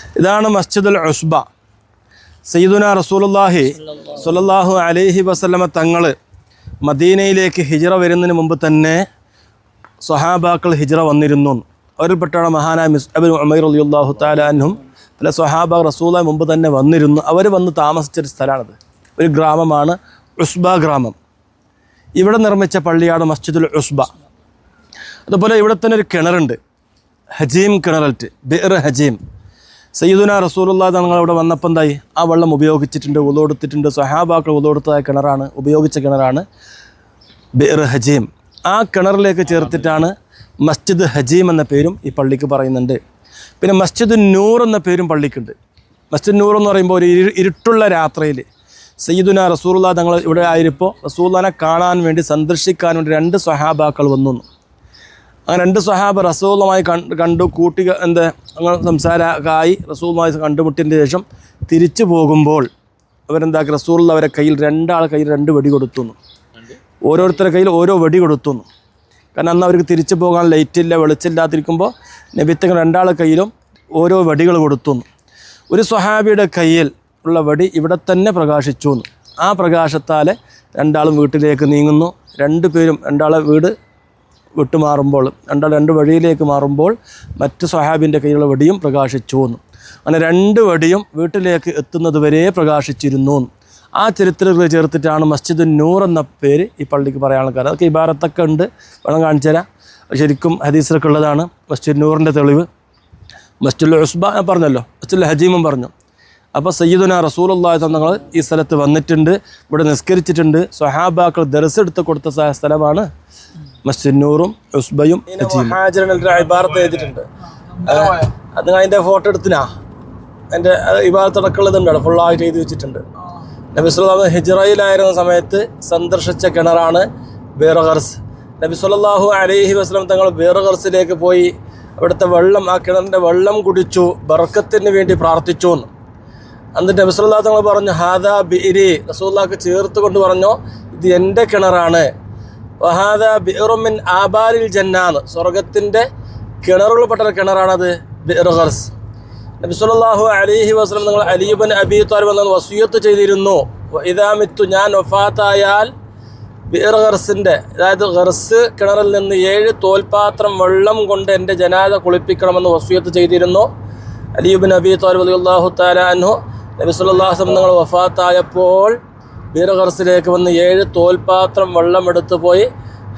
ഇതാണ് മസ്ജിദുൽ ഉസ്ബ. സയ്യിദുന റസൂലുള്ളാഹി സ്വല്ലല്ലാഹു അലൈഹി വസല്ലമ തങ്ങൾ മദീനയിലേക്ക് ഹിജ്റ വരുന്നതിന് മുമ്പ് തന്നെ സ്വഹാബാക്കൾ ഹിജ്റ വന്നിരുന്നു. അവരിൽപ്പെട്ടാണ് മഹാനായ മിസ് അബിൻ ഉമൈർ അലിയുല്ലാഹു താലാനും പല സ്വഹാബ റസൂല മുമ്പ് തന്നെ വന്നിരുന്നു. അവർ വന്ന് താമസിച്ചൊരു സ്ഥലമാണിത്. ഒരു ഗ്രാമമാണ് ഉസ്ബ ഗ്രാമം. ഇവിടെ നിർമ്മിച്ച പള്ളിയാണ് മസ്ജിദുൽ ഉസ്ബ. അതുപോലെ ഇവിടെ തന്നെ ഒരു കിണറുണ്ട്. ഹജീം കിണറൽറ്റ്. ബിർ ഹജീം. സയ്യിദുന റസൂലുള്ള തങ്ങൾ അവിടെ വന്നപ്പോൾ എന്തായി? ആ വെള്ളം ഉപയോഗിച്ചിട്ടുണ്ട് ഉതോടുത്തിട്ടുണ്ട് സഹാബാക്കൾ ഉതോടുത്തതായ കിണറാണ് ഉപയോഗിച്ച കിണറാണ് ബിർ ഹജീം. ആ കിണറിലേക്ക് ചേർത്തിട്ടാണ് മസ്ജിദ് ഹജീം എന്ന പേരും ഈ പള്ളിക്ക് പറയുന്നുണ്ട്. പിന്നെ മസ്ജിദ് നൂർ എന്ന പേരും പള്ളിക്കുണ്ട്. മസ്ജിദ് നൂർ എന്ന് പറയുമ്പോൾ ഒരു ഇരുട്ടുള്ള രാത്രിയിൽ സയ്യിദുന റസൂലുള്ള തങ്ങൾ ഇവിടെ ആയിരിപ്പോൾ റസൂല്ലാനെ കാണാൻ വേണ്ടി സന്ദർശിക്കാൻ വേണ്ടി രണ്ട് സഹാബാക്കൾ വന്നു. അങ്ങനെ രണ്ട് സഹാബ് റസൂലുമായി കണ്ട് കൂട്ടി എന്താ അങ്ങനെ സംസാരമായി റസൂലുമായി കണ്ടുമുട്ടിയതിന് ശേഷം തിരിച്ചു പോകുമ്പോൾ അവരെന്താക്കി റസൂളിൽ അവരെ കയ്യിൽ രണ്ടാളെ കയ്യിൽ രണ്ട് വെടി കൊടുത്തു. ഓരോരുത്തരുടെ കയ്യിൽ ഓരോ വെടി കൊടുത്തു കാരണം അന്ന് അവർക്ക് തിരിച്ചു പോകാൻ ലൈറ്റില്ല വെളിച്ചില്ലാതിരിക്കുമ്പോൾ നബിത്തങ്ങൾ രണ്ടാളെ കയ്യിലും ഓരോ വെടികൾ കൊടുത്തു ഒരു സ്വഹാബിയുടെ കയ്യിൽ ഉള്ള വെടി ഇവിടെ തന്നെ പ്രകാശിച്ചു ആ പ്രകാശത്താൽ രണ്ടാളും വീട്ടിലേക്ക് നീങ്ങുന്നു. രണ്ടു പേരും രണ്ടാളെ വീട് വിട്ടുമാറുമ്പോൾ രണ്ട രണ്ട് വഴിയിലേക്ക് മാറുമ്പോൾ മറ്റ് സ്വഹാബിന്റെ കയ്യിലുള്ള വെടിയും പ്രകാശിച്ചു എന്നും. അങ്ങനെ രണ്ട് വടിയും വീട്ടിലേക്ക് എത്തുന്നത് വരെ പ്രകാശിച്ചിരുന്നു ആ ചരിത്രത്തിൽ ചേർത്തിട്ടാണ് മസ്ജിദ് നൂർ എന്ന പേര് ഈ പള്ളിക്ക് പറയാനുള്ള കാരണം. അതൊക്കെ ഇബാരത്തൊക്കെ ഉണ്ട്. വേണം കാണിച്ചു തരാം. ശരിക്കും ഹദീസിലൊക്കെ ഉള്ളതാണ്. മസ്ജിദ് നൂറിന്റെ തെളിവ്. മസ്ജിദുൽ ഉസ്ബ പറഞ്ഞല്ലോ. മസ്ജിദുൽ ഹജീമും പറഞ്ഞു. അപ്പോൾ സയ്യിദുന റസൂലുള്ളാഹി തങ്ങൾ ഈ സ്ഥലത്ത് വന്നിട്ടുണ്ട്. ഇവിടെ നിസ്കരിച്ചിട്ടുണ്ട്. സ്വഹാബാക്കൾ ദർസെടുത്ത് കൊടുത്ത സ്ഥലമാണ് മസ്ജിദ് നൂറും ഉസ്ബയും ഇബാറത്ത് എഴുതിയിട്ടുണ്ട്. അത് അതിന്റെ ഫോട്ടോ എടുത്തിനാ? ഇബാറത്തടക്കമുള്ളതുണ്ട് ഫുൾ ഫുള്ളായിട്ട് എഴുതി വെച്ചിട്ടുണ്ട്. നബി സുല്ലാഹു ഹിജ്റയിലായിരുന്ന സമയത്ത് സന്ദർശിച്ച കിണറാണ് ബേറഗർസ്. നബി സല്ലല്ലാഹു അലൈഹി വസ്ലം തങ്ങൾ ബേറഗർസിലേക്ക് പോയി അവിടുത്തെ വെള്ളം ആ കിണറിന്റെ വെള്ളം കുടിച്ചു ബർക്കത്തിന് വേണ്ടി പ്രാർത്ഥിച്ചു എന്ന്. എന്നിട്ട് നബി സല്ലല്ലാഹു തങ്ങൾ പറഞ്ഞു ഹാദാ ബിരി റസൂല്ലാക്ക് ചേർത്ത് കൊണ്ട് പറഞ്ഞു ഇത് എന്റെ കിണറാണ്. വഹാദ ബിറുമിൻ ആബാരിൽ ജന്നാന്ന്. സ്വർഗത്തിന്റെ കിണറുകൾപ്പെട്ട കിണറാണത് ബിറുഹർസ് നബി അലിഹി വസ്ലം നിങ്ങൾ അലീബൻ അബി താലിബ് എന്ന വസൂയത്ത് ചെയ്തിരുന്നു. ഇതാമിത്തു ഞാൻ വഫാത്തായാൽ ബിർ ഗർസിന്റെ അതായത് ഹർസ് കിണറിൽ നിന്ന് ഏഴ് തോൽപാത്രം വെള്ളം കൊണ്ട് എന്റെ ജനാത കുളിപ്പിക്കണമെന്ന് വസൂയത്ത് ചെയ്തിരുന്നു. അലിയുബൻ അബി താലിബ് അലിയുല്ലാഹു താലാൻഹു നബി വസ്ലം നിങ്ങൾ വഫാത്തായപ്പോൾ ബീർ ഗർസിലേക്ക് വന്ന് ഏഴ് തോൽപാത്രം വെള്ളമെടുത്ത് പോയി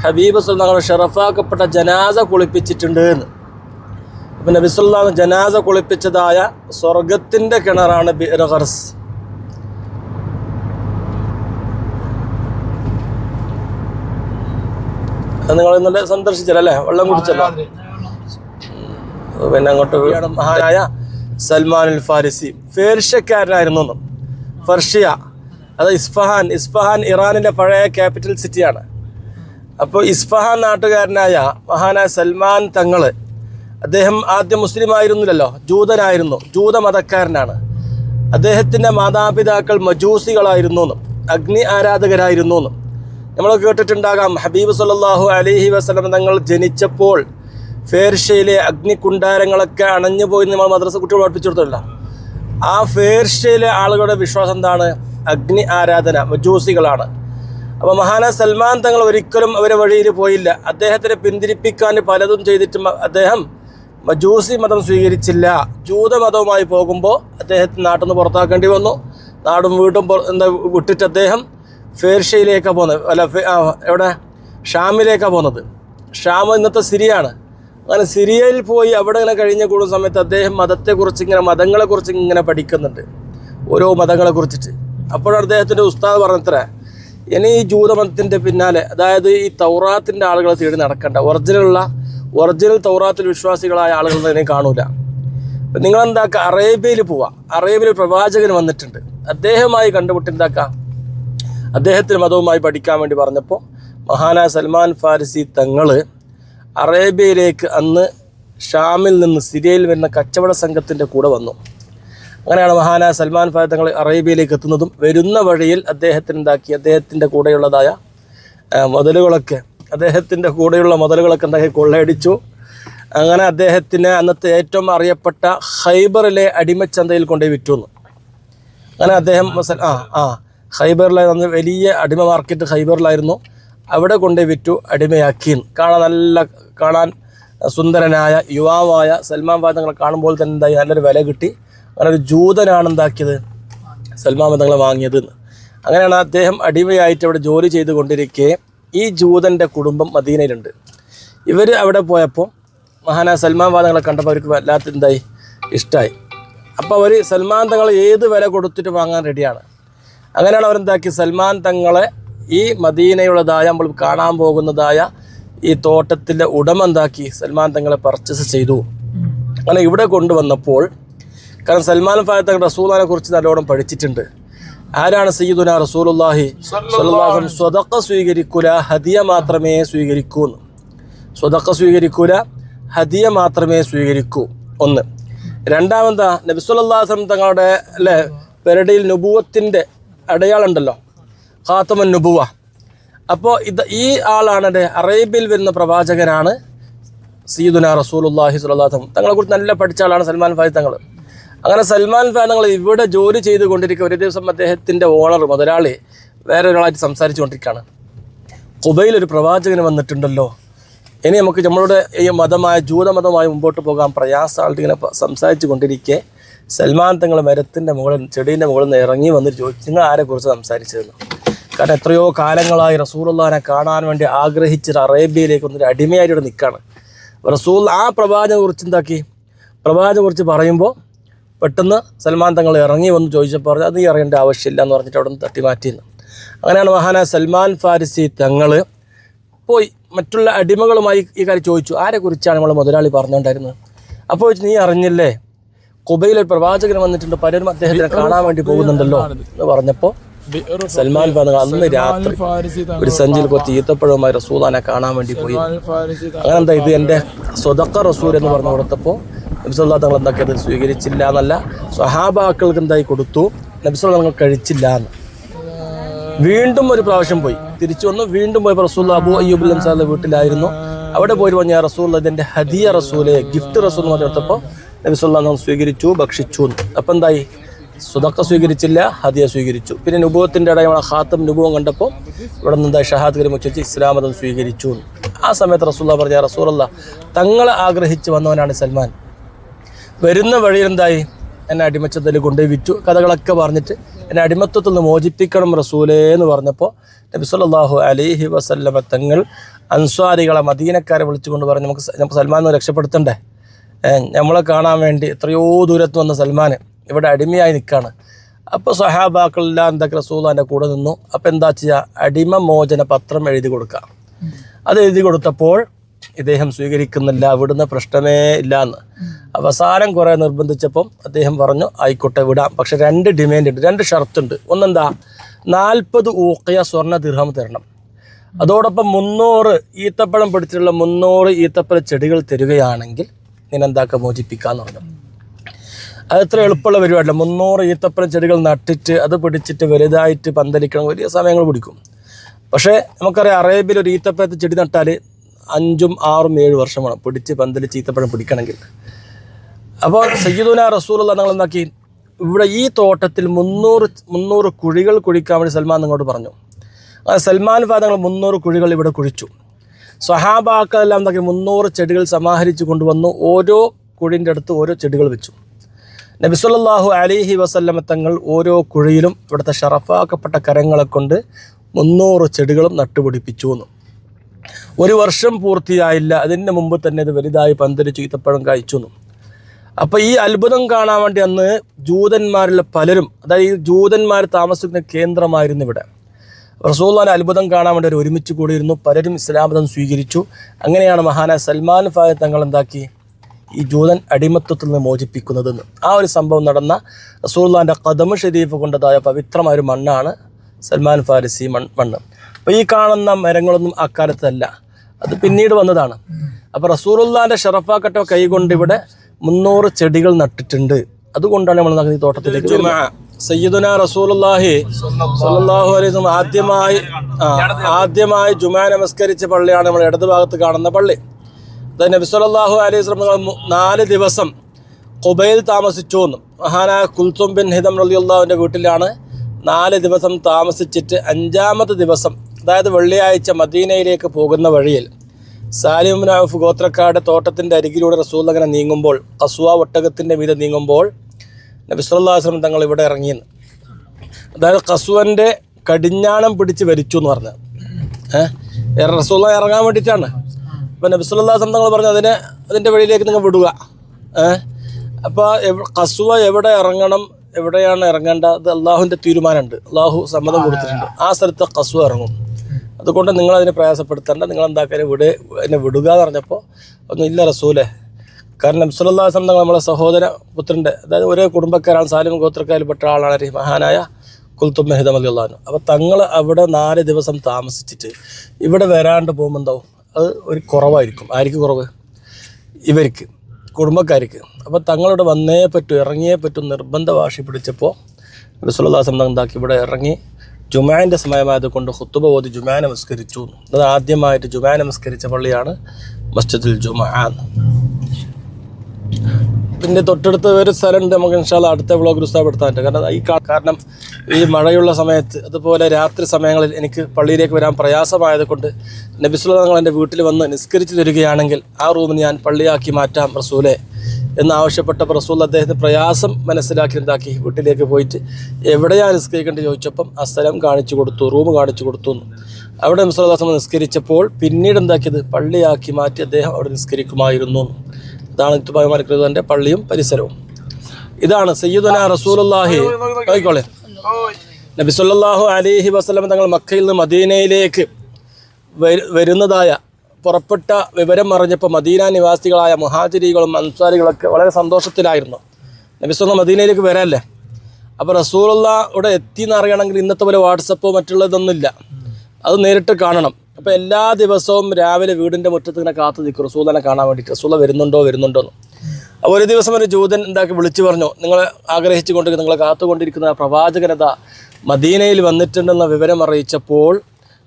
ഹബീബ് സുൽത്താൻ ഷെറഫാക്കപ്പെട്ട ജനാസ കുളിപ്പിച്ചിട്ടുണ്ട് എന്ന്. അപ്പം നബി സുൽത്താൻ ജനാസ കുളിപ്പിച്ചതായ സ്വർഗത്തിന്റെ കിണറാണ് അത് നിങ്ങൾ ഇന്നലെ സന്ദർശിച്ചല്ലേ? വെള്ളം കുടിച്ചല്ലോ? പിന്നെ അങ്ങോട്ട് മഹാനായ സൽമാൻ അൽ ഫാരിസി ഫേർഷ്യക്കാരനായിരുന്നു ഫർഷ്യ. അത് ഇസ്ഫഹാൻ ഇസ്ഫഹാൻ ഇറാനിന്റെ പഴയ ക്യാപിറ്റൽ സിറ്റിയാണ് അപ്പോൾ ഇസ്ഫഹാൻ നാട്ടുകാരനായ മഹാനായ സൽമാൻ തങ്ങൾ അദ്ദേഹം ആദ്യം മുസ്ലിം ആയിരുന്നില്ലല്ലോ ജൂതനായിരുന്നു ജൂത മതക്കാരനാണ് അദ്ദേഹത്തിന്റെ മാതാപിതാക്കൾ മജൂസികളായിരുന്നു എന്നും അഗ്നി ആരാധകരായിരുന്നു എന്നും നമ്മൾ കേട്ടിട്ടുണ്ടാകാം ഹബീബ് സല്ലാഹു അലൈഹി വസ്ലം തങ്ങൾ ജനിച്ചപ്പോൾ ഫേർഷ്യയിലെ അഗ്നികുണ്ടാരങ്ങളൊക്കെ അണഞ്ഞുപോയി പോയി നമ്മൾ മദ്രസ കുട്ടികൾ പഠിപ്പിച്ചു ആ ഫേർഷ്യയിലെ ആളുകളുടെ വിശ്വാസം എന്താണ്? അഗ്നി ആരാധന മജൂസികളാണ്. അപ്പോൾ മഹാന സൽമാൻ തങ്ങൾ ഒരിക്കലും അവരെ വഴിയിൽ പോയില്ല. അദ്ദേഹത്തിനെ പിന്തിരിപ്പിക്കാൻ പലതും ചെയ്തിട്ടും അദ്ദേഹം മജൂസി മതം സ്വീകരിച്ചില്ല. ജൂതമതവുമായി പോകുമ്പോൾ അദ്ദേഹത്തിന് നാട്ടിൽ നിന്ന് പുറത്താക്കേണ്ടി വന്നു. നാടും വീട്ടും എന്താ വിട്ടിട്ട് അദ്ദേഹം ഫേർഷ്യയിലേക്കാണ് പോകുന്നത് അല്ല എവിടെ? ഷാമിലേക്കാണ് പോകുന്നത് ഷാം ഇന്നത്തെ സിരിയാണ് അങ്ങനെ സിരിയയിൽ പോയി അവിടെ ഇങ്ങനെ കഴിഞ്ഞ കൂടുന്ന സമയത്ത് അദ്ദേഹം മതത്തെക്കുറിച്ച് ഇങ്ങനെ മതങ്ങളെക്കുറിച്ച് ഇങ്ങനെ പഠിക്കുന്നുണ്ട്. ഓരോ മതങ്ങളെ കുറിച്ചിട്ട് അപ്പോഴാണ് അദ്ദേഹത്തിന്റെ ഉസ്താദ് പറഞ്ഞത്ര ഇനി ഈ ജൂതമതത്തിന്റെ പിന്നാലെ അതായത് ഈ തൗറാത്തിന്റെ ആളുകളെ തേടി നടക്കണ്ട. ഒറിജിനലുള്ള ഒറിജിനൽ തൗറാത്തിൽ വിശ്വാസികളായ ആളുകൾ തന്നെ കാണൂല. അപ്പം നിങ്ങളെന്താക്കുക അറേബ്യയിൽ പോവാം. അറേബ്യയിൽ പ്രവാചകൻ വന്നിട്ടുണ്ട്. അദ്ദേഹമായി കണ്ടുമുട്ടി എന്താക്കാം അദ്ദേഹത്തിന് മതവുമായി പഠിക്കാൻ വേണ്ടി പറഞ്ഞപ്പോൾ മഹാനായ സൽമാൻ ഫാരിസി തങ്ങൾ അറേബ്യയിലേക്ക് അന്ന് ഷാമിൽ നിന്ന് സിരിയയിൽ വരുന്ന കച്ചവട സംഘത്തിന്റെ കൂടെ വന്നു. അങ്ങനെയാണ് മഹാനായ സൽമാൻ ഫാരിസ് തങ്ങൾ അറേബ്യയിലേക്ക് എത്തുന്നതും വരുന്ന വഴിയിൽ അദ്ദേഹത്തിന് എന്താക്കി അദ്ദേഹത്തിന്റെ കൂടെയുള്ളതായ മുതലുകളൊക്കെ അദ്ദേഹത്തിന്റെ കൂടെയുള്ള മുതലുകളൊക്കെ ഉണ്ടാക്കി കൊള്ളയടിച്ചു അങ്ങനെ അദ്ദേഹത്തിന് അന്നത്തെ ഏറ്റവും അറിയപ്പെട്ട ഹൈബറിലെ അടിമച്ചന്തയിൽ കൊണ്ടുപോയി വിറ്റു എന്ന്. അങ്ങനെ അദ്ദേഹം ആ ആ ഹൈബറിലെ നന്ന് വലിയ അടിമ മാർക്കറ്റ് ഹൈബറിലായിരുന്നു അവിടെ കൊണ്ടുപോയി വിറ്റു അടിമയാക്കി. കാണാൻ നല്ല കാണാൻ സുന്ദരനായ യുവാവായ സൽമാൻ ഫാദങ്ങളെ കാണുമ്പോൾ തന്നെ എന്തായി നല്ലൊരു വില കിട്ടി ഒരു ജൂതനാണ് എന്താക്കിയത് സൽമാൻ തങ്ങളെ വാങ്ങിയത്. അങ്ങനെയാണ് അദ്ദേഹം അടിമയായിട്ട് അവിടെ ജോലി ചെയ്തുകൊണ്ടിരിക്കെ. ഈ ജൂതന്റെ കുടുംബം മദീനയിലുണ്ട്. ഇവർ അവിടെ പോയപ്പോൾ മഹാനാ സൽമാൻ വാദങ്ങളെ കണ്ടപ്പോൾ അവർക്ക് വല്ലാത്ത എന്തായി? ഇഷ്ടമായി അപ്പോൾ അവർ സൽമാൻ തങ്ങളെ ഏത് വില കൊടുത്തിട്ട് വാങ്ങാൻ റെഡിയാണ്. അങ്ങനെയാണ് അവരെന്താക്കി? സൽമാൻ തങ്ങളെ ഈ മദീനയുള്ളതായ നമ്മൾ കാണാൻ പോകുന്നതായ ഈ തോട്ടത്തിന്റെ ഉടമ എന്താക്കി? സൽമാൻ തങ്ങളെ പർച്ചേസ് ചെയ്തു. അങ്ങനെ ഇവിടെ കൊണ്ടുവന്നപ്പോൾ കാരണം സൽമാൻ ഫാത്ത തങ്ങൾ റസൂലിനെ കുറിച്ച് നല്ലോണം പഠിച്ചിട്ടുണ്ട്. ആരാണ് സയ്യിദുന അലൈഹി വസല്ലം സ്വതക്ക സ്വീകരിക്കൂല ഹദിയ മാത്രമേ സ്വീകരിക്കൂ. സ്വതക്ക സ്വീകരിക്കൂല ഹദിയ മാത്രമേ സ്വീകരിക്കൂ. ഒന്ന്. രണ്ടാമതാ നബി സല്ലല്ലാഹു അലൈഹി തങ്ങളുടെ അല്ലേ പെരടിയിൽ നുബുവത്തിന്റെ അടയാളുണ്ടല്ലോ ഖാത്തമൻ നുബുവ. അപ്പോൾ ഇത് ഈ ആളാണ് അറേബ്യയിൽ വരുന്ന പ്രവാചകനാണ് സീദുന അലൈഹി തങ്ങളെ കുറിച്ച് നല്ല പഠിച്ച ആളാണ് സൽമാൻ ഫായ് തങ്ങൾ അങ്ങനെ സൽമാൻ ഫാനങ്ങൾ ഇവിടെ ജോലി ചെയ്തുകൊണ്ടിരിക്കുക ഒരു ദിവസം അദ്ദേഹത്തിന്റെ ഓണർ മുതലാളി വേറെ ഒരാളായിട്ട് സംസാരിച്ചു കൊണ്ടിരിക്കുകയാണ് കുബയിൽ ഒരു പ്രവാചകൻ വന്നിട്ടുണ്ടല്ലോ. ഇനി നമുക്ക് നമ്മളുടെ ഈ മതമായ ജൂതമതമായി മുമ്പോട്ട് പോകാൻ പ്രയാസമായിട്ട് ഇങ്ങനെ സംസാരിച്ചു കൊണ്ടിരിക്കെ. സൽമാൻ തങ്ങൾ മരത്തിന്റെ മുകളിൽ ചെടീന്റെ മുകളിൽ നിന്ന് ഇറങ്ങി വന്നിട്ട് ചോദിച്ചു നിങ്ങൾ ആരെക്കുറിച്ച് സംസാരിച്ചതെന്ന്? കാരണം എത്രയോ കാലങ്ങളായി റസൂലുള്ളാനെ കാണാൻ വേണ്ടി ആഗ്രഹിച്ചിട്ട് അറേബ്യയിലേക്ക് വന്നിട്ട് അടിമയായിട്ട് നിൽക്കുകയാണ് റസൂൽ ആ പ്രവാചകനെ കുറിച്ച് എന്താക്കി? പ്രവാചകനെ കുറിച്ച് പറയുമ്പോൾ പെട്ടെന്ന് സൽമാൻ തങ്ങൾ ഇറങ്ങി വന്ന് ചോദിച്ചപ്പോൾ പറഞ്ഞു അത് നീ അറിയേണ്ട ആവശ്യമില്ല എന്ന് പറഞ്ഞിട്ട് അവിടെ നിന്ന് തട്ടി മാറ്റിയെന്ന് അങ്ങനെയാണ് മഹാനായ സൽമാൻ ഫാരിസി തങ്ങൾ പോയി മറ്റുള്ള അടിമകളുമായി ഈ കാര്യം ചോദിച്ചു. ആരെക്കുറിച്ചാണ് നമ്മൾ മുതലാളി പറഞ്ഞുകൊണ്ടായിരുന്നത് അപ്പോൾ നീ അറിഞ്ഞില്ലേ? കുബയിൽ ഒരു പ്രവാചകൻ വന്നിട്ടുണ്ട് പലരും അദ്ദേഹത്തിനെ കാണാൻ വേണ്ടി പോകുന്നുണ്ടല്ലോ എന്ന് പറഞ്ഞപ്പോൾ സൽമാൻ ഫാദർ അന്ന് രാത്രി ഒരു സഞ്ചിയിൽ കൊത്തി ഈത്തപ്പഴവുമായി റസൂദാനെ കാണാൻ വേണ്ടി പോയി. അങ്ങനെന്താ ഇത് എന്റെ സ്വതക്ക റസൂൽ എന്ന് പറഞ്ഞു കൊടുത്തപ്പോൾ നബിസുല്ലാ തങ്ങൾ എന്തൊക്കെ അത് സ്വീകരിച്ചില്ല എന്നല്ല. സ്വഹാബാക്കൾക്ക് എന്തായി കൊടുത്തു? നബിസുല്ലാ തങ്ങൾ കഴിച്ചില്ല എന്ന്. വീണ്ടും ഒരു പ്രാവശ്യം പോയി. തിരിച്ചു വന്നു. വീണ്ടും പോയപ്പോൾ റസൂൽ അബു അയ്യൂബ് അൻസാറിന്റെ വീട്ടിലായിരുന്നു. അവിടെ പോയി പറഞ്ഞ റസൂൽ ഇതിന്റെ ഹദിയ റസൂലെ ഗിഫ്റ്റ് റസൂൽ എന്ന് പറഞ്ഞെടുത്തപ്പോൾ നബിസുല്ലാ തങ്ങൾ സ്വീകരിച്ചു ഭക്ഷിച്ചു. അപ്പം എന്തായി? സുതക്ക സ്വീകരിച്ചില്ല ഹദിയ സ്വീകരിച്ചു. പിന്നെ നുഭവത്തിന്റെ ഇടയിൽ ഹാത്തം നുഭവം കണ്ടപ്പോൾ ഇവിടെ നിന്ന് ഷഹാദ് കരീം വെച്ച് ഇസ്ലാം മതം സ്വീകരിച്ചു ആ സമയത്ത് റസൂല്ല പറഞ്ഞ റസൂലല്ല തങ്ങളെ ആഗ്രഹിച്ച് വന്നവനാണ് സൽമാൻ. വരുന്ന വഴിയിൽ എന്തായി എന്നെ അടിമച്ചത്തിൽ കൊണ്ടുപോയി വിറ്റു. കഥകളൊക്കെ പറഞ്ഞിട്ട് എന്നെ അടിമത്വത്തിൽ നിന്ന് മോചിപ്പിക്കണം റസൂലേ എന്ന് പറഞ്ഞപ്പോൾ നബി സല്ലല്ലാഹു അലൈഹി വസല്ലമ തങ്ങൾ അൻസ്വാരികളെ മദീനക്കാരെ വിളിച്ചുകൊണ്ട് പറഞ്ഞു നമുക്ക് നമുക്ക് സൽമാനെ രക്ഷപ്പെടുത്തണ്ടേ? നമ്മളെ കാണാൻ വേണ്ടി എത്രയോ ദൂരത്ത് വന്ന സൽമാൻ ഇവിടെ അടിമയായി നിൽക്കുകയാണ് അപ്പോൾ സഹാബാക്കളെല്ലാം എന്താക്കി റസൂലാന്റെ കൂടെ നിന്നു. അപ്പോൾ എന്താ ചെയ്യുക അടിമ മോചന പത്രം എഴുതി കൊടുക്കുക അത് എഴുതി കൊടുത്തപ്പോൾ ഇദ്ദേഹം സ്വീകരിക്കുന്നില്ല അവിടുന്ന് പ്രശ്നമേ ഇല്ല എന്ന് അവസാനം കുറേ നിർബന്ധിച്ചപ്പം അദ്ദേഹം പറഞ്ഞു ആയിക്കോട്ടെ വിടാം. പക്ഷെ രണ്ട് ഡിമാൻഡ് ഉണ്ട് രണ്ട് ഷർത്തുണ്ട്. ഒന്നെന്താ? നാൽപ്പത് ഊക്കയ സ്വർണ ദീർഘം തരണം. അതോടൊപ്പം മുന്നൂറ് ഈത്തപ്പഴം പിടിച്ചിട്ടുള്ള മുന്നൂറ് ഈത്തപ്പഴ ചെടികൾ തരികയാണെങ്കിൽ നിനെന്താക്ക മോചിപ്പിക്കാന്ന് പറഞ്ഞു. അത് ഇത്ര എളുപ്പമുള്ള പരിപാടിയല്ല. മുന്നൂറ് ഈത്തപ്പഴം ചെടികൾ നട്ടിട്ട് അത് പിടിച്ചിട്ട് വലുതായിട്ട് പന്തലിക്കണം വലിയ സമയങ്ങൾ പിടിക്കും. പക്ഷേ നമുക്കറിയാം അറേബ്യയിൽ ഒരു ഈത്തപ്പഴത്തെ ചെടി നട്ടാൽ അഞ്ചും ആറും ഏഴ് വർഷമാണ്. പിടിച്ച് പന്തൽ ചീത്തപ്പഴം പിടിക്കണമെങ്കിൽ. അപ്പോൾ സയ്യിദുന റസൂലുള്ള നിങ്ങൾ എന്താക്കി? ഇവിടെ ഈ തോട്ടത്തിൽ മുന്നൂറ് മുന്നൂറ് കുഴികൾ കുഴിക്കാൻ വേണ്ടി സൽമാൻ നിങ്ങളോട് പറഞ്ഞു. സൽമാൻ ഫാദങ്ങൾ മുന്നൂറ് കുഴികൾ ഇവിടെ കുഴിച്ചു. സ്വഹാബാക്കളെല്ലാം എന്താക്കി? മുന്നൂറ് ചെടികൾ സമാഹരിച്ച് കൊണ്ടുവന്നു. ഓരോ കുഴിന്റെ അടുത്ത് ഓരോ ചെടികൾ വെച്ചു. നബിസ്വല്ലാഹു അലിഹി വസല്ലമ തങ്ങൾ ഓരോ കുഴിയിലും ഇവിടുത്തെ ഷറഫാക്കപ്പെട്ട കരങ്ങളെ കൊണ്ട് മുന്നൂറ് ചെടികളും നട്ടുപിടിപ്പിച്ചു എന്ന്. ഒരു വർഷം പൂർത്തിയായില്ല. അതിന് മുമ്പ് തന്നെ ഇത് വലുതായി പന്തലിച്ച് ഈത്തപ്പഴം കഴിച്ചു അപ്പോൾ ഈ അത്ഭുതം കാണാൻ വേണ്ടി അന്ന് ജൂതന്മാരിൽ പലരും അതായത് ഈ ജൂതന്മാർ താമസിക്കുന്ന കേന്ദ്രമായിരുന്നു ഇവിടെ. റസൂള്ളാൻ അത്ഭുതം കാണാൻ വേണ്ടി അവർ ഒരുമിച്ച് കൂടിയിരുന്നു. പലരും ഇസ്ലാമതം സ്വീകരിച്ചു. അങ്ങനെയാണ് മഹാന സൽമാൻ ഫായ തങ്ങൾ എന്താക്കി? ഈ ജൂതൻ അടിമത്വത്തിൽ നിന്ന് മോചിപ്പിക്കുന്നതെന്ന്. ആ ഒരു സംഭവം നടന്ന റസൂള്ളാന്റെ കദമ ഷരീഫ് കൊണ്ടതായ പവിത്രമായ ഒരു മണ്ണാണ് സൽമാൻ ഫാരിസി മൺ മണ്ണ്. അപ്പോൾ ഈ കാണുന്ന മരങ്ങളൊന്നും അക്കാലത്തല്ല. അത് പിന്നീട് വന്നതാണ്. അപ്പോൾ റസൂറുല്ലാന്റെ ഷറഫാക്കട്ടോ കൈകൊണ്ട് ഇവിടെ മുന്നൂറ് ചെടികൾ നട്ടിട്ടുണ്ട്. അതുകൊണ്ടാണ് നമ്മൾ ഈ തോട്ടത്തിലേക്ക്. സയ്യിദുന റസൂലുള്ളാഹി സ്വല്ലല്ലാഹു അലൈഹി വസല്ലം ആദ്യമായി ആദ്യമായി ജുമാ നമസ്കരിച്ച പള്ളിയാണ് നമ്മൾ ഇടതുഭാഗത്ത് കാണുന്ന പള്ളി. അതായത് നബി സല്ലല്ലാഹു അലൈഹി സ്വലം നാല് ദിവസം കുബൈൽ താമസിച്ചു എന്നും. മഹാനായ കുൽസും ബിൻ ഹിദം റളിയല്ലാഹുവിന്റെ വീട്ടിലാണ് നാല് ദിവസം താമസിച്ചിട്ട് അഞ്ചാമത്തെ ദിവസം അതായത് വെള്ളിയാഴ്ച മദീനയിലേക്ക് പോകുന്ന വഴിയിൽ സാലിം ബിൻ ഔഫ് ഗോത്രക്കാരുടെ തോട്ടത്തിന്റെ അരികിലൂടെ റസൂൽ അങ്ങനെ നീങ്ങുമ്പോൾ അസ്വ ഒട്ടകത്തിന്റെ മീതെ നീങ്ങുമ്പോൾ നബി സല്ലല്ലാഹു അലൈഹി തങ്ങൾ ഇവിടെ ഇറങ്ങിയെന്ന് അതായത് കസുവന്റെ കടിഞ്ഞാണം പിടിച്ച് വരിച്ചു എന്ന് പറഞ്ഞത് ഏഹ് റസൂല ഇറങ്ങാൻ വേണ്ടിയിട്ടാണ്. അപ്പം നബി സല്ലല്ലാഹു തങ്ങൾ പറഞ്ഞു അതിനെ അതിന്റെ വഴിയിലേക്ക് നിങ്ങൾ വിടുക. ഏഹ് അപ്പോൾ കസുവ എവിടെ ഇറങ്ങണം എവിടെയാണ് ഇറങ്ങേണ്ടത്? അള്ളാഹുവിന്റെ തീരുമാനമുണ്ട്. അള്ളാഹു സമ്മതം കൊടുത്തിട്ടുണ്ട്. ആ സ്ഥലത്ത് കസുവ ഇറങ്ങും. അതുകൊണ്ട് നിങ്ങൾ അതിനെ പ്രയാസപ്പെടുത്തേണ്ട. നിങ്ങൾ എന്താക്കാൻ വിട് എന്നെ വിടുക എന്ന് പറഞ്ഞപ്പോൾ ഒന്നും ഇല്ല റസൂലെ. കാരണം നബി സല്ലല്ലാഹു അലൈഹി തങ്ങൾ നമ്മളെ സഹോദര പുത്രന്റെ അതായത് ഒരേ കുടുംബക്കാരാണ് സാലിം ഗോത്രക്കാരിൽപ്പെട്ട ആളാണ് മഹാനായ കുൽത്തും മെഹിദം അലി അപ്പോൾ തങ്ങൾ അവിടെ നാല് ദിവസം താമസിച്ചിട്ട് ഇവിടെ വരാണ്ട് പോകുമ്പോൾ എന്താവും? അത് ഒരു കുറവായിരിക്കും. ആർക്ക് കുറവ്? ഇവർക്ക് കുടുംബക്കാർക്ക്. അപ്പോൾ തങ്ങളിവിടെ വന്നേ പറ്റൂ ഇറങ്ങിയേ പറ്റൂ നിർബന്ധ വാശി പിടിച്ചപ്പോൾ റസൂലുള്ളാഹി എന്താക്കി ഇവിടെ ഇറങ്ങി ജുമാന്റെ സമയമായത് കൊണ്ട് ഹുത്തുബ ഓതി ജുമാ നമസ്കരിച്ചു. അത് ആദ്യമായിട്ട് ജുമാ നമസ്കരിച്ച പള്ളിയാണ് മസ്ജിദുൽ ജുമാ പിന്നെ തൊട്ടടുത്ത ഒരു സ്ഥലമുണ്ട് നമുക്ക് ഇൻഷാല്ല അടുത്ത വ്ളോഗ് ഉത്സാഹപ്പെടുത്താൻ കാരണം ഈ കാരണം ഈ മഴയുള്ള സമയത്ത് അതുപോലെ രാത്രി സമയങ്ങളിൽ എനിക്ക് പള്ളിയിലേക്ക് വരാൻ പ്രയാസമായത് കൊണ്ട് തങ്ങൾ എന്റെ വീട്ടിൽ വന്ന് നിസ്കരിച്ചു തരികയാണെങ്കിൽ ആ റൂമിന് ഞാൻ പള്ളിയാക്കി മാറ്റാം റസൂലെ എന്നാവശ്യപ്പെട്ട പ്രസൂൽ അദ്ദേഹത്തിന് പ്രയാസം മനസ്സിലാക്കി എന്താക്കി വീട്ടിലേക്ക് പോയിട്ട് എവിടെയാണ് നിസ്കരിക്കേണ്ടത് ചോദിച്ചപ്പം ആ സ്ഥലം കാണിച്ചു കൊടുത്തു റൂം കാണിച്ചു കൊടുത്തു. അവിടെ നബിസുല്ലാസം നിസ്കരിച്ചപ്പോൾ പിന്നീട് എന്താക്കിയത് പള്ളിയാക്കി മാറ്റി അദ്ദേഹം അവിടെ നിസ്കരിക്കുമായിരുന്നു. ഇതാണ് ഇത്തുബായ്മാർക്കൃതന്റെ പള്ളിയും പരിസരവും. ഇതാണ് സയ്യിദുന റസൂലുള്ളാഹി. ആയിക്കോളെ നബി അലിഹി വസല്ലം തങ്ങൾ മക്കയിൽ നിന്ന് മദീനയിലേക്ക് വരു- വരുന്നതായ പുറപ്പെട്ട വിവരം അറിഞ്ഞപ്പോൾ മദീന നിവാസികളായ മുഹാജിരികളും അൻസാരികളൊക്കെ വളരെ സന്തോഷത്തിലായിരുന്നു. നബി മദീനയിലേക്ക് വരാല്ലേ? അപ്പോൾ റസൂലുള്ള ഇവിടെ എത്തി എന്ന് അറിയണമെങ്കിൽ ഇന്നത്തെ പോലെ വാട്സപ്പോ മറ്റുള്ളതൊന്നുമില്ല. അത് നേരിട്ട് കാണണം. അപ്പോൾ എല്ലാ ദിവസവും രാവിലെ വീടിന്റെ മുറ്റത്ത് ഇങ്ങനെ കാത്തു നിൽക്കും റസൂലിനെ കാണാൻ വേണ്ടിയിട്ട്. റസൂല വരുന്നുണ്ടോ വരുന്നുണ്ടോ എന്ന്. അപ്പോൾ ഒരു ദിവസം ഒരു ജൂതൻ എന്താക്കി വിളിച്ചു പറഞ്ഞു നിങ്ങളെ ആഗ്രഹിച്ചുകൊണ്ട് നിങ്ങളെ കാത്തുകൊണ്ടിരിക്കുന്ന പ്രവാചകനത മദീനയിൽ വന്നിട്ടുണ്ടെന്ന വിവരം അറിയിച്ചപ്പോൾ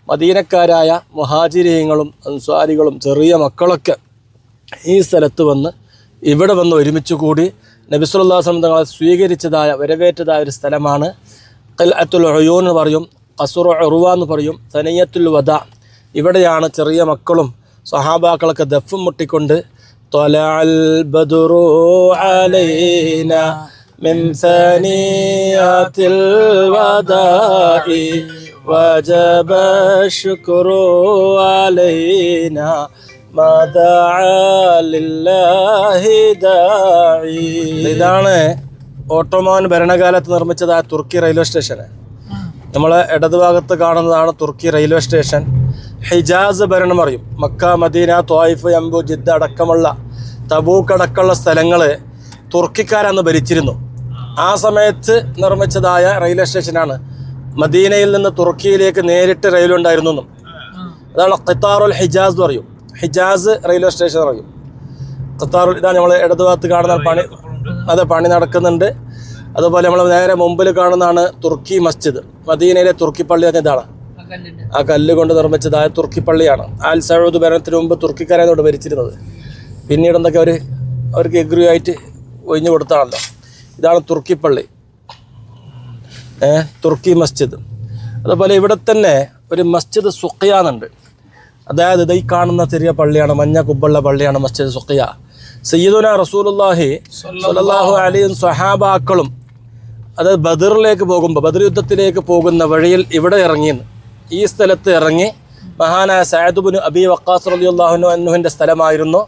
മദീനക്കാരായ മുഹാജിരീയങ്ങളും അൻസ്വാരികളും ചെറിയ മക്കളൊക്കെ ഈ സ്ഥലത്ത് വന്ന് ഇവിടെ വന്ന് ഒരുമിച്ച് കൂടി നബിസുല്ലാസ്ലം തങ്ങളെ സ്വീകരിച്ചതായ വരവേറ്റതായ ഒരു സ്ഥലമാണ്. കൽ അത്തുൽ ഉയൂൻ എന്ന് പറയും കസുർ ഒറുവ എന്ന് പറയും സനയ്യത്തുൽ വദ. ഇവിടെയാണ് ചെറിയ മക്കളും സഹാബാക്കളൊക്കെ ദഫും മുട്ടിക്കൊണ്ട് طلع البدر علينا من ثنيات الوداع وجب الشكر علينا ما دعا لله داعي ഇതാണ് ഓട്ടോമാൻ ഭരണകാലത്ത് നിർമ്മിച്ചതായ തുർക്കി റെയിൽവേ സ്റ്റേഷന് നമ്മളെ ഇടതുഭാഗത്ത് കാണുന്നതാണ് തുർക്കി റെയിൽവേ സ്റ്റേഷൻ ഹിജാസ് ഭരണം അറിയും. മക്ക മദീന ത്വായിഫ് അമ്പു ജിദ്ദ അടക്കമുള്ള തബൂക്ക് അടക്കമുള്ള സ്ഥലങ്ങൾ തുർക്കിക്കാരന്ന് ഭരിച്ചിരുന്നു. ആ സമയത്ത് നിർമ്മിച്ചതായ റെയിൽവേ സ്റ്റേഷനാണ്. മദീനയിൽ നിന്ന് തുർക്കിയിലേക്ക് നേരിട്ട് റെയിൽ ഉണ്ടായിരുന്നു എന്നും. അതാണ് ഖത്താറുൽ ഹിജാസ് എന്ന് പറയും. ഹിജാസ് റെയിൽവേ സ്റ്റേഷൻ എന്ന് പറയും ഖത്താറുൽ ഇതാണ് നമ്മൾ ഇടതുഭാഗത്ത് കാണുന്ന പണി അതെ പണി നടക്കുന്നുണ്ട്. അതുപോലെ നമ്മൾ നേരെ മുമ്പിൽ കാണുന്നതാണ് തുർക്കി മസ്ജിദ്. മദീനയിലെ തുർക്കി പള്ളി തന്നെ ഇതാണ്. ആ കല്ല് കൊണ്ട് നിർമ്മിച്ചതായ തുർക്കി പള്ളിയാണ് ആൽ സഹോദ് ഭരണത്തിന് മുമ്പ് തുർക്കിക്കാരായിരുന്നു ഭരിച്ചിരുന്നത്. പിന്നീട് എന്തൊക്കെ അവർ അവർക്ക് എഗ്രി ആയിട്ട് ഒഴിഞ്ഞു കൊടുത്താണല്ലോ. ഇതാണ് തുർക്കിപ്പള്ളി. തുർക്കി മസ്ജിദ്. അതുപോലെ ഇവിടെ തന്നെ ഒരു മസ്ജിദ് സുഖിയാന്നുണ്ട്. അതായത് ഇത് കാണുന്ന ചെറിയ പള്ളിയാണ് മഞ്ഞ കുബ്ബുള്ള പള്ളിയാണ് മസ്ജിദ് സുഖിയ. സയ്യിദുന റസൂലുല്ലാഹി സ്വല്ലല്ലാഹു അലിയും സഹാബാക്കളും അതായത് ബദറിലേക്ക് പോകുമ്പോൾ ബദർ യുദ്ധത്തിലേക്ക് പോകുന്ന വഴിയിൽ ഇവിടെ ഇറങ്ങിയെന്ന്. ഈ സ്ഥലത്ത് ഇറങ്ങി മഹാനായ സയദുബിന് അബി വക്കാസ് റളിയല്ലാഹു അന്നുഹിന്റെ സ്ഥലമായിരുന്നു.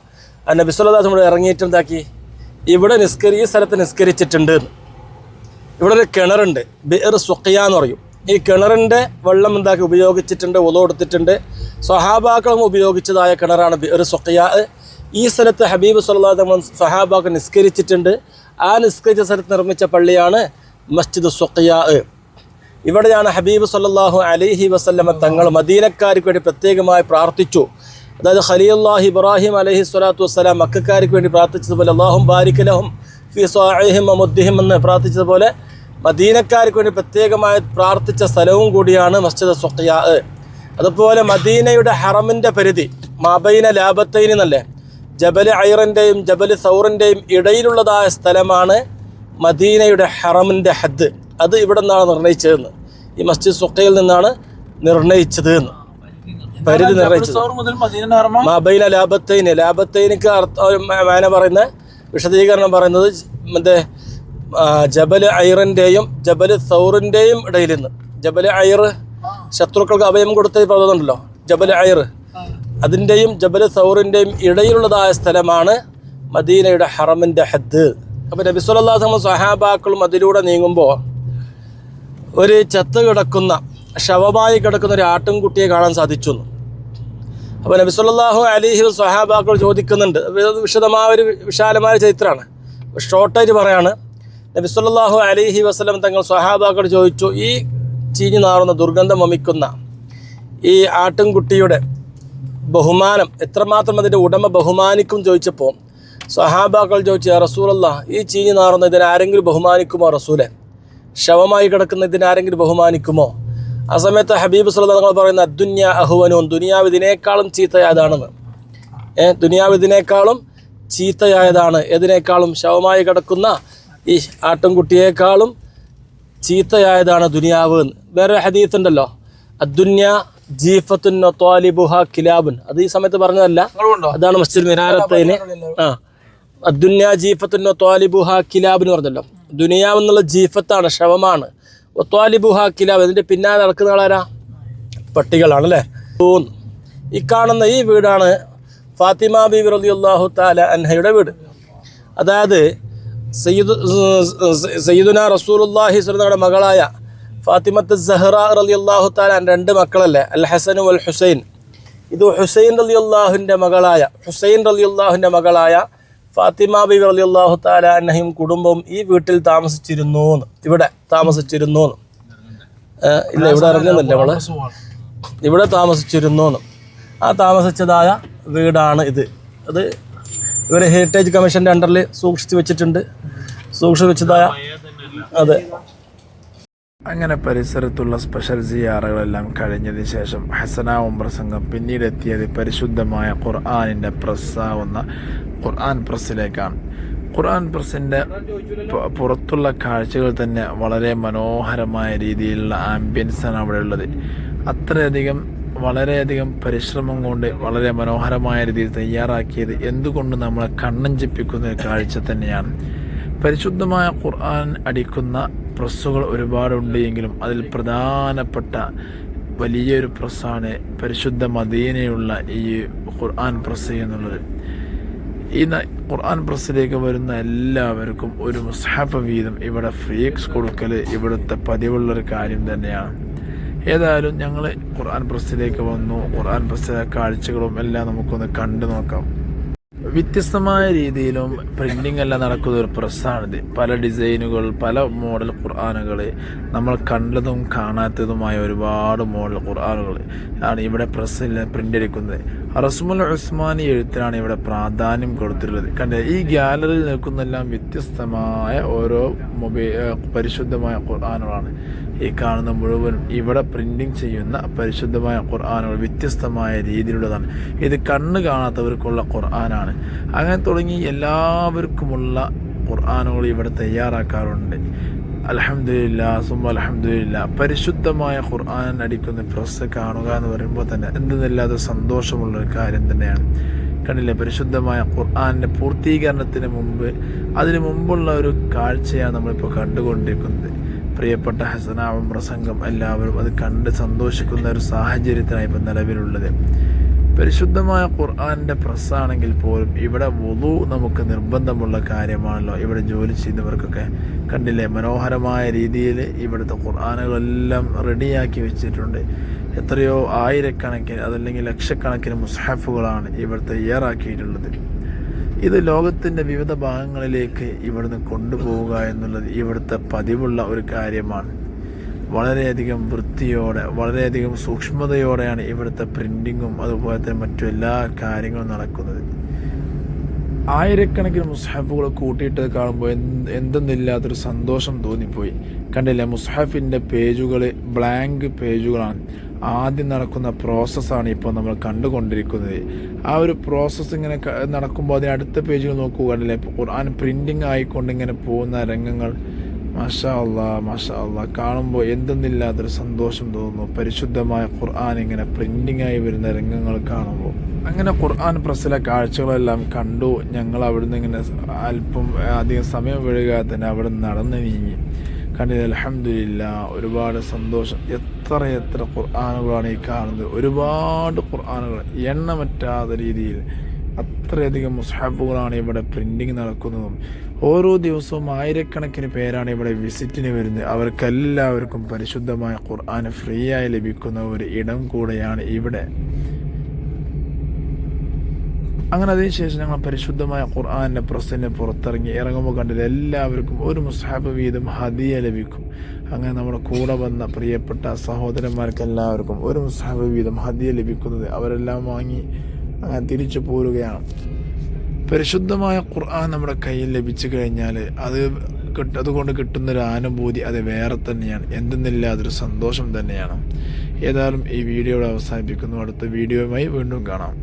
ആ നബി സല്ലല്ലാഹു ഇവിടെ ഇറങ്ങിയിട്ട് എന്താക്കി? ഇവിടെ നിസ്കരി ഈ സ്ഥലത്ത് നിസ്കരിച്ചിട്ടുണ്ട്. ഇവിടെ ഒരു കിണറുണ്ട്. ബിർ സുഖിയ എന്ന് പറയും. ഈ കിണറിന്റെ വെള്ളം എന്താക്കി? ഉപയോഗിച്ചിട്ടുണ്ട് ഉള കൊടുത്തിട്ടുണ്ട്. സ്വഹാബാക്കളും ഉപയോഗിച്ചതായ കിണറാണ് ബിർ സുഖിയ. ഈ സ്ഥലത്ത് ഹബീബ് സല്ലാ സഹാബാക്കൾ നിസ്കരിച്ചിട്ടുണ്ട്. ആ നിസ്കരിച്ച സ്ഥലത്ത് നിർമ്മിച്ച പള്ളിയാണ് മസ്ജിദ് സുഖിയ. ഇവിടെയാണ് ഹബീബ് സല്ലാഹു അലൈഹി വസല്ലമ തങ്ങൾ മദീനക്കാർക്ക് വേണ്ടി പ്രത്യേകമായി പ്രാർത്ഥിച്ചു. അതായത് ഖലീല്ലാഹ് ഇബ്രാഹിം അലഹി സ്വലാത്തു വസ്സലാം മക്കാർക്ക് വേണ്ടി പ്രാർത്ഥിച്ചതുപോലെ അള്ളാഹും ബാരിക്കലഹും ഫി സ്വാഹിം മുദ്ദിഹിം എന്ന് പ്രാർത്ഥിച്ചതുപോലെ മദീനക്കാർക്ക് വേണ്ടി പ്രത്യേകമായി പ്രാർത്ഥിച്ച സ്ഥലവും കൂടിയാണ് മസ്ജിദ് സുഖിയ. അതുപോലെ മദീനയുടെ ഹറമിന്റെ പരിധി മബൈന ലാബത്തൈൻ എന്നല്ലേ? ജബൽ ഐറിന്റെയും ജബൽ സൗറിന്റെയും ഇടയിലുള്ളതായ സ്ഥലമാണ് മദീനയുടെ ഹറമിന്റെ ഹദ്. അത് ഇവിടെ നിന്നാണ് നിർണയിച്ചതെന്ന്. ഈ മസ്ജിദ് സൊക്കയിൽ നിന്നാണ് നിർണയിച്ചത് എന്ന്. പരിധി നിർണയിച്ചത്. മബൈന ലാഭത്തൈന് ലാഭത്തൈനിക്ക് അർത്ഥം മാന പറയുന്ന വിശദീകരണം പറയുന്നത് മറ്റേ ജബൽ ഐറിന്റെയും ജബൽ സൗറിന്റെയും ഇടയിൽ നിന്ന്. ജബൽ ഐർ ശത്രുക്കൾക്ക് അഭയം കൊടുത്ത ഈ പദമുണ്ടല്ലോ ജബൽ ഐർ. അതിന്റെയും ജബൽ സൗറിന്റെയും ഇടയിലുള്ളതായ സ്ഥലമാണ് മദീനയുടെ ഹറമിന്റെ ഹദ്. അപ്പോൾ നബി സല്ലല്ലാഹു അലൈഹി വസല്ലം സഹാബാക്കളും അതിലൂടെ നീങ്ങുമ്പോൾ ഒരു ചത്ത് കിടക്കുന്ന ശവമായി കിടക്കുന്ന ഒരു ആട്ടിൻകുട്ടിയെ കാണാൻ സാധിച്ചു. അപ്പോൾ നബി സല്ലല്ലാഹു അലൈഹി സ്വഹാബാക്കൾ ചോദിക്കുന്നുണ്ട്. വിശദമായ ഒരു വിശാലമായ ചരിത്രമാണ്. ഷോർട്ടായിട്ട് പറയാണ്. നബി സല്ലല്ലാഹു അലൈഹി വസല്ലം തങ്ങൾ സ്വഹാബാക്കൾ ചോദിച്ചു ഈ ചീഞ്ഞു നാറുന്ന ദുർഗന്ധം വമിക്കുന്ന ഈ ആട്ടിൻകുട്ടിയുടെ ബഹുമാനം എത്രമാത്രം അതിന്റെ ഉടമ ബഹുമാനിക്കും ചോദിച്ചപ്പോൾ സ്വഹാബാക്കൾ ചോദിച്ചു "യാ റസൂലല്ലാ ഈ ചീഞ്ഞു നാറുന്ന ഇതിനാരെങ്കിലും ബഹുമാനിക്കുമോ റസൂലെ? ശവമായി കിടക്കുന്ന ഇതിനാരെങ്കിലും ബഹുമാനിക്കുമോ? ആ സമയത്ത് ഹബീബ് സല്ലല്ലാഹു തങ്ങൾ പറയുന്ന അദ്ദുന്യ അഹുവനോൻ ദുനിയാവ് ഇതിനേക്കാളും ചീത്തയായതാണെന്ന്. ഏ ദുനിയാവ് ഇതിനേക്കാളും ചീത്തയായതാണ്. ഏതിനേക്കാളും ശവമായി കിടക്കുന്ന ഈ ആട്ടിൻകുട്ടിയേക്കാളും ചീത്തയായതാണ് ദുനിയാവ് എന്ന്. വേറെ ഹദീത്ത് ഉണ്ടല്ലോ. അദ്ദുന്യ ജീഫത്തുൻ ത്വാലിബുഹ കിലാബുൻ. അത് ഈ സമയത്ത് പറഞ്ഞതല്ല. അതാണ് മസ്ജിദ് മിനാരത്തേന്. ആ. അദ്ദുന്യ ജീഫത്തുൻ ത്വാലിബുഹ കിലാബ് എന്ന് പറഞ്ഞല്ലോ. ദുനിയാവ് എന്നുള്ള ജീഫത്താണ് ശവമാണ്. ത്വാലിബുഹ കിലാബ് ഇതിന്റെ പിന്നാലെ നടക്കുന്ന ആളാരാ പട്ടികളാണ് അല്ലേ ഈ കാണുന്ന ഈ വീടാണ് ഫാത്തിമ ബി വിറലി അള്ളാഹു താല അൻഹയുടെ വീട്. അതായത് സയ്യിദ് സയ്യിദുന റസൂലുള്ളാഹി സ്വലയുടെ മകളായ ഫാത്തിമത്ത് സഹ്റ റലി അള്ളാഹു താല രണ്ട് മക്കളല്ലേ? അൽ ഹസനും അൽ ഹുസൈൻ. ഇത് ഹുസൈൻ റലി അള്ളാഹുവിന്റെ മകളായ ഹുസൈൻ റലി അള്ളാഹുവിന്റെ മകളായ ഫാത്തിമ ബി റളിയല്ലാഹു അള്ളാഹു അന്നഹയും കുടുംബവും ഈ വീട്ടിൽ താമസിച്ചിരുന്നു. ഇവിടെ താമസിച്ചിരുന്നു. ഇല്ല ഇവിടെ ഇറങ്ങുന്നില്ല നമ്മൾ ഇവിടെ താമസിച്ചിരുന്നു. ആ താമസിച്ചതായ വീടാണ് ഇത് അത് ഇവർ ഹെറിറ്റേജ് കമ്മീഷന്റെ അണ്ടറിൽ സൂക്ഷിച്ച് വെച്ചിട്ടുണ്ട് സൂക്ഷിച്ച് വെച്ചതായ അതെ അങ്ങനെ പരിസരത്തുള്ള സ്പെഷ്യൽ സിയാറകളെല്ലാം കഴിഞ്ഞതിന് ശേഷം ഹസന ഹസനാവും പ്രസംഗം പിന്നീട് എത്തിയത് പരിശുദ്ധമായ ഖുർആാനിന്റെ പ്രസ്സാവുന്ന ഖുർആൻ പ്രസ്സിലേക്കാണ് ഖുർആൻ പ്രസിന്റെ പുറത്തുള്ള കാഴ്ചകൾ തന്നെ വളരെ മനോഹരമായ രീതിയിലുള്ള ആംബിയൻസാണ് അവിടെ ഉള്ളത്. അത്രയധികം വളരെയധികം പരിശ്രമം കൊണ്ട് വളരെ മനോഹരമായ രീതിയിൽ തയ്യാറാക്കിയത് എന്തുകൊണ്ട് നമ്മളെ കണ്ണഞ്ചിപ്പിക്കുന്ന കാഴ്ച തന്നെയാണ്. പരിശുദ്ധമായ ഖുർആൻ അടിക്കുന്ന പ്രസ്സുകൾ ഒരുപാടുണ്ട് എങ്കിലും അതിൽ പ്രധാനപ്പെട്ട വലിയൊരു പ്രസ്സാണ് പരിശുദ്ധ മദീനയുള്ള ഈ ഖുർആൻ പ്രസ് എന്നുള്ളത്. ഈ ഖുർആൻ പ്രസ്സിലേക്ക് വരുന്ന എല്ലാവർക്കും ഒരു മുസ്ഹഫ് വീതം ഇവിടെ ഫ്രീക്സ് കൊടുക്കൽ ഇവിടുത്തെ പതിവുള്ളൊരു കാര്യം തന്നെയാണ്. ഏതായാലും ഞങ്ങൾ ഖുർആൻ പ്രസ്സിലേക്ക് വന്നു. ഖുർആൻ പ്രസ്സിലെ കാഴ്ചകളും എല്ലാം നമുക്കൊന്ന് കണ്ടു നോക്കാം. വ്യത്യസ്തമായ രീതിയിലും പ്രിന്റിംഗ് എല്ലാം നടക്കുന്ന ഒരു പ്രസ്സാണിത്. പല ഡിസൈനുകൾ പല മോഡൽ ഖുർആാനുകൾ നമ്മൾ കണ്ടതും കാണാത്തതുമായ ഒരുപാട് മോഡൽ ഖുർആാനുകൾ ആണ് ഇവിടെ പ്രസ്സിൽ പ്രിന്റ് എടുക്കുന്നത്. റസ്മുൽ ഉസ്മാനി എഴുത്തിനാണ് ഇവിടെ പ്രാധാന്യം കൊടുത്തിട്ടുള്ളത്. കണ്ട ഈ ഗ്യാലറിയിൽ നിൽക്കുന്നെല്ലാം വ്യത്യസ്തമായ ഓരോ മൊബൈൽ പരിശുദ്ധമായ ഖുർആാനുകളാണ്. ഈ കാണുന്ന മുഴുവനും ഇവിടെ പ്രിന്റിങ് ചെയ്യുന്ന പരിശുദ്ധമായ ഖുർആാനുകൾ വ്യത്യസ്തമായ രീതിയിലുള്ളതാണ്. ഇത് കണ്ണ് കാണാത്തവർക്കുള്ള ഖുർആനാണ്. അങ്ങനെ തുടങ്ങി എല്ലാവർക്കുമുള്ള ഖുർആാനുകൾ ഇവിടെ തയ്യാറാക്കാറുണ്ട്. അലഹമില്ല സുമ അലഹമില്ല പരിശുദ്ധമായ ഖുർആൻ അടിക്കുന്ന പ്രസ് കാണുക എന്ന് പറയുമ്പോൾ തന്നെ എന്തെന്നില്ലാതെ സന്തോഷമുള്ള ഒരു കാര്യം തന്നെയാണ്. കണ്ടില്ലേ? പരിശുദ്ധമായ ഖുർആാനിന്റെ പൂർത്തീകരണത്തിന് മുമ്പ് അതിനു മുമ്പുള്ള ഒരു കാഴ്ചയാണ് നമ്മളിപ്പോൾ കണ്ടുകൊണ്ടിരിക്കുന്നത്. പ്രിയപ്പെട്ട ഹസനാവും പ്രസംഗം എല്ലാവരും അത് കണ്ട് സന്തോഷിക്കുന്ന ഒരു സാഹചര്യത്തിനാണ് ഇപ്പം നിലവിലുള്ളത്. പരിശുദ്ധമായ ഖുർആാനിന്റെ പ്രസ്സാണെങ്കിൽ പോലും ഇവിടെ വുളു നമുക്ക് നിർബന്ധമുള്ള കാര്യമാണല്ലോ. ഇവിടെ ജോലി ചെയ്യുന്നവർക്കൊക്കെ കണ്ടില്ലേ? മനോഹരമായ രീതിയിൽ ഇവിടുത്തെ ഖുർആാനുകളെല്ലാം റെഡിയാക്കി വെച്ചിട്ടുണ്ട്. എത്രയോ ആയിരക്കണക്കിന് അതല്ലെങ്കിൽ ലക്ഷക്കണക്കിന് മുസ്ഹഫുകളാണ് ഇവിടെ തയ്യാറാക്കിയിട്ടുള്ളത് ഇത് ലോകത്തിന്റെ വിവിധ ഭാഗങ്ങളിലേക്ക് ഇവിടുന്ന് കൊണ്ടുപോവുക എന്നുള്ളത് ഇവിടുത്തെ പതിവുള്ള ഒരു കാര്യമാണ്. വളരെയധികം വൃത്തിയോടെ വളരെയധികം സൂക്ഷ്മതയോടെയാണ് ഇവിടുത്തെ പ്രിന്റിങ്ങും അതുപോലെ തന്നെ മറ്റു എല്ലാ കാര്യങ്ങളും നടക്കുന്നത്. ആയിരക്കണക്കിന് മുസ്ഹാഫുകൾ കൂട്ടിയിട്ട് കാണുമ്പോൾ എന്തെന്നില്ലാത്തൊരു സന്തോഷം തോന്നിപ്പോയി. കണ്ടില്ലേ മുസ്ഹാഫിന്റെ പേജുകൾ ബ്ലാങ്ക് പേജുകളാണ്. ആദ്യം നടക്കുന്ന പ്രോസസ്സാണ് ഇപ്പോൾ നമ്മൾ കണ്ടുകൊണ്ടിരിക്കുന്നത്. ആ ഒരു പ്രോസസ്സ് ഇങ്ങനെ നടക്കുമ്പോൾ അതിന് അടുത്ത പേജുകൾ നോക്കുകയാണല്ലേ ഇപ്പോൾ ഖുർആൻ പ്രിന്റിങ് ആയിക്കൊണ്ട് ഇങ്ങനെ പോകുന്ന രംഗങ്ങൾ. മാഷാ അള്ളാ കാണുമ്പോൾ എന്തെന്നില്ലാത്തൊരു സന്തോഷം തോന്നുന്നു. പരിശുദ്ധമായ ഖുർആൻ ഇങ്ങനെ പ്രിന്റിംഗ് ആയി വരുന്ന രംഗങ്ങൾ കാണുമ്പോൾ അങ്ങനെ ഖുർആൻ പ്രസ്സിലെ കാഴ്ചകളെല്ലാം കണ്ടു. ഞങ്ങൾ അവിടുന്ന് ഇങ്ങനെ അല്പം അധികം സമയം വഴുകാതെ തന്നെ അവിടെ നടന്നു നീങ്ങി. കണ്ടില്ല അലഹമില്ല ഒരുപാട് സന്തോഷം. എത്ര എത്ര ഖുർആാനുകളാണ് ഈ കാണുന്നത്. ഒരുപാട് ഖുർആാനുകൾ. എണ്ണമറ്റാത്ത രീതിയിൽ അത്രയധികം മുസ്ഹാബുകളാണ് ഇവിടെ പ്രിന്റിങ് നടക്കുന്നതും. ഓരോ ദിവസവും ആയിരക്കണക്കിന് പേരാണ് ഇവിടെ വിസിറ്റിന് വരുന്നത്. അവർക്കെല്ലാവർക്കും പരിശുദ്ധമായ ഖുർആൻ ഫ്രീ ആയി ലഭിക്കുന്ന ഒരു ഇടം കൂടെയാണ് ഇവിടെ. അങ്ങനെ അതിനുശേഷം ഞങ്ങൾ പരിശുദ്ധമായ ഖുർആാനിന്റെ പ്രസന്നെ പുറത്തിറങ്ങി. ഇറങ്ങുമ്പോൾ കണ്ടത് എല്ലാവർക്കും ഒരു മുസ്ഹാബ് വീതം ഹദിയ ലഭിക്കും. അങ്ങനെ നമ്മുടെ കൂടെ വന്ന പ്രിയപ്പെട്ട സഹോദരന്മാർക്ക് എല്ലാവർക്കും ഒരു മുസ്ഹാബ് വീതം ഹദിയ ലഭിക്കുന്നത് അവരെല്ലാം വാങ്ങി തിരിച്ചു പോരുകയാണ്. പരിശുദ്ധമായ ഖുർആൻ നമ്മുടെ കയ്യിൽ ലഭിച്ചു കഴിഞ്ഞാൽ അത് കിട്ട അതുകൊണ്ട് കിട്ടുന്നൊരു അനുഭൂതി അത് വേറെ തന്നെയാണ്. എന്തെന്നില്ല അതൊരു സന്തോഷം തന്നെയാണ്. ഏതായാലും ഈ വീഡിയോയുടെ അവസാനിപ്പിക്കുന്നു. അടുത്ത വീഡിയോയുമായി വീണ്ടും കാണാം.